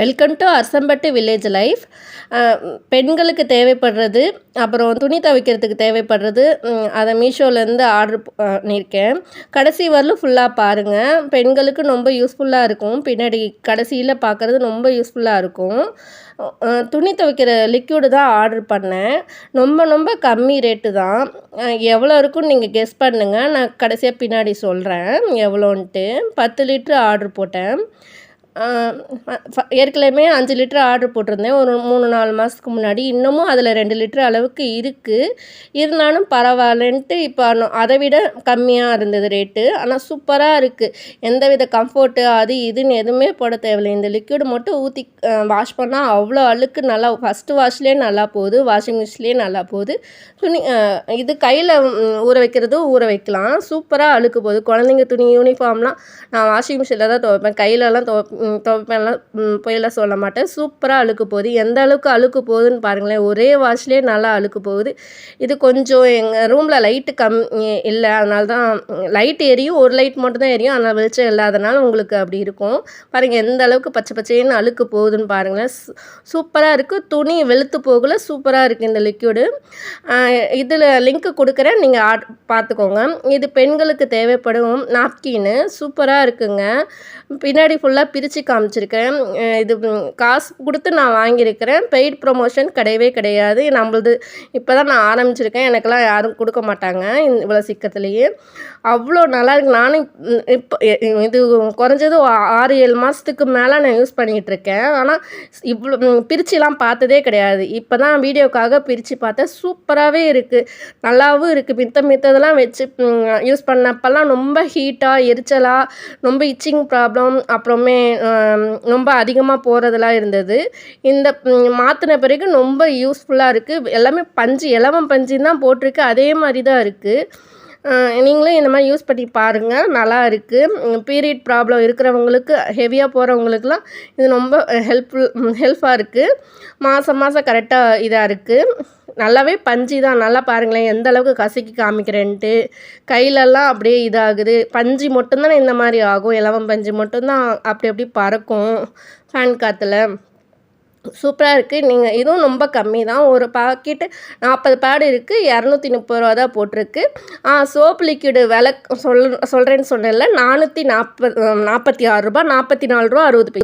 Welcome to Arasampattu village life பெண்களுக்கு தேவைப்படுறது அப்புறம் துணி துவைக்கிறதுக்கு தேவைப்படுறது அதை மீஷோலேருந்து ஆர்டர் பண்ணியிருக்கேன். கடைசி வரலும் ஃபுல்லாக பாருங்கள் பெண்களுக்கு ரொம்ப யூஸ்ஃபுல்லாக இருக்கும். பின்னாடி கடைசியில் பார்க்குறது ரொம்ப யூஸ்ஃபுல்லாக இருக்கும். துணி துவைக்கிற லிக்யூடு தான் ஆர்டர் பண்ணேன். ரொம்ப ரொம்ப கம்மி ரேட்டு தான். எவ்வளோ இருக்குன்னு நீங்கள் கெஸ் பண்ணுங்கள் நான் கடைசியாக பின்னாடி சொல்கிறேன் எவ்வளோன்ட்டு. பத்து லிட்ரு ஆர்டர் போட்டேன். ஏற்கனவே அஞ்சு லிட்டர் ஆர்டர் போட்டிருந்தேன். ஒரு மூணு நாலு மாதத்துக்கு முன்னாடி. இன்னமும் அதில் ரெண்டு லிட்டர் அளவுக்கு இருக்குது இருந்தாலும் பரவாயில்லன்ட்டு இப்போ அதை விட கம்மியாக இருந்தது ரேட்டு ஆனால் சூப்பராக இருக்குது எந்த வித கம்ஃபர்ட்டு அது இதுன்னு எதுவுமே போட தேவையில்லை. இந்த லிக்விட் மட்டும் ஊற்றி வாஷ் பண்ணால் அவ்வளோ அழுக்கு நல்லா ஃபஸ்ட்டு வாஷ்லேயே நல்லா போகுது. வாஷிங் மிஷின்லேயே நல்லா போகுது. துணி இது கையில் ஊற வைக்கிறதும் ஊற வைக்கலாம். சூப்பராக அழுக்கு போகுது. குழந்தைங்க துணி யூனிஃபார்ம்லாம் நான் வாஷிங் மிஷினில் தான் துவைப்பேன். கையிலலாம் துவ துவைப்பேன்லாம் பொய்யெல்லாம் சொல்ல மாட்டேன். சூப்பராக அழுக்கு போகுது. எந்த அளவுக்கு அழுக்கு போகுதுன்னு பாருங்களேன். ஒரே வாஷ்லேயே நல்லா அழுக்கு போகுது. இது கொஞ்சம் எங்கள் ரூமில் லைட்டு கம் இல்லை. அதனால தான் லைட் எரியும். ஒரு லைட் மட்டும் தான் எரியும். ஆனால் வெளிச்சம் இல்லாதனால உங்களுக்கு அப்படி இருக்கும். பாருங்கள் எந்த அளவுக்கு பச்சை பச்சைன்னு அழுக்கு போகுதுன்னு பாருங்களேன். சூப்பராக இருக்குது துணி வெளுத்து போகல. சூப்பராக இருக்குது இந்த லிக்யூடு இதில் லிங்க் கொடுக்குறேன். நீங்கள் ஆட் பார்த்துக்கோங்க இது பெண்களுக்கு தேவைப்படும் நாப்கின்னு சூப்பராக இருக்குங்க. பின்னாடி ஃபுல்லாக பிரித்து காமிச்சிருக்கேன். இது காசு கொடுத்து நான் வாங்கியிருக்கிறேன். பெய்ட் ப்ரொமோஷன் கிடையவே கிடையாது. நம்மளது இப்போ தான் நான் ஆரம்பிச்சிருக்கேன். எனக்கெல்லாம் யாரும் கொடுக்க மாட்டாங்க இவ்வளோ சிக்கத்துலேயே அவ்வளோ நல்லா இருக்கு. நானும் இப்போ இது குறைஞ்சது ஆறு ஏழு மாதத்துக்கு மேலே நான் யூஸ் பண்ணிகிட்டு இருக்கேன் ஆனால் இவ்வளோ பிரிச்சுலாம் பார்த்ததே கிடையாது. இப்போ தான் வீடியோக்காக பிரித்து பார்த்தேன். சூப்பராகவே இருக்குது நல்லாவும் இருக்குது மித்த மித்ததெல்லாம் வச்சு யூஸ் பண்ணப்பெல்லாம் ரொம்ப ஹீட்டாக எரிச்சலாக ரொம்ப இச்சிங் ப்ராப்ளம் அப்புறமே ரொம்ப அதிகமாக போகிறதெல்லாம் இருந்தது. இந்த மாற்றின பிறகு ரொம்ப யூஸ்ஃபுல்லாக இருக்குது எல்லாமே பஞ்சு இலவம் பஞ்சுன்னு தான் போட்டிருக்கு. அதே மாதிரி தான் இருக்குது நீங்களும் இந்த மாதிரி யூஸ் பண்ணி பாருங்கள் நல்லா இருக்குது பீரியட் ப்ராப்ளம் இருக்கிறவங்களுக்கு ஹெவியாக போகிறவங்களுக்குலாம் இது ரொம்ப ஹெல்ப்ஃபுல் ஹெல்ப்பாக இருக்குது மாதம் மாதம் கரெக்டாக இதாக இருக்குது நல்லாவே பஞ்சு தான். நல்லா பாருங்களேன் எந்த அளவுக்கு கசக்கி காமிக்கிறேன்ட்டு. கையிலெல்லாம் அப்படியே இதாகுது. பஞ்சு மட்டும்தானே இந்த மாதிரி ஆகும். இலவம் பஞ்சு மட்டும்தான் அப்படி அப்படி பறக்கும் ஃபேன் காற்றுல சூப்பராக இருக்குது நீங்கள் இதுவும் ரொம்ப கம்மி தான். ஒரு பாக்கெட்டு நாற்பது பேடு இருக்குது இரநூத்தி முப்பது ரூபா தான் போட்டிருக்கு. சோப் லிக்விடு விலை சொல் சொல்கிறேன்னு சொன்னேன்ல. நானூற்றி நாற்பது நாற்பத்தி ஆறு ரூபா நாற்பத்தி நாலு ரூபா அறுபது பைசா.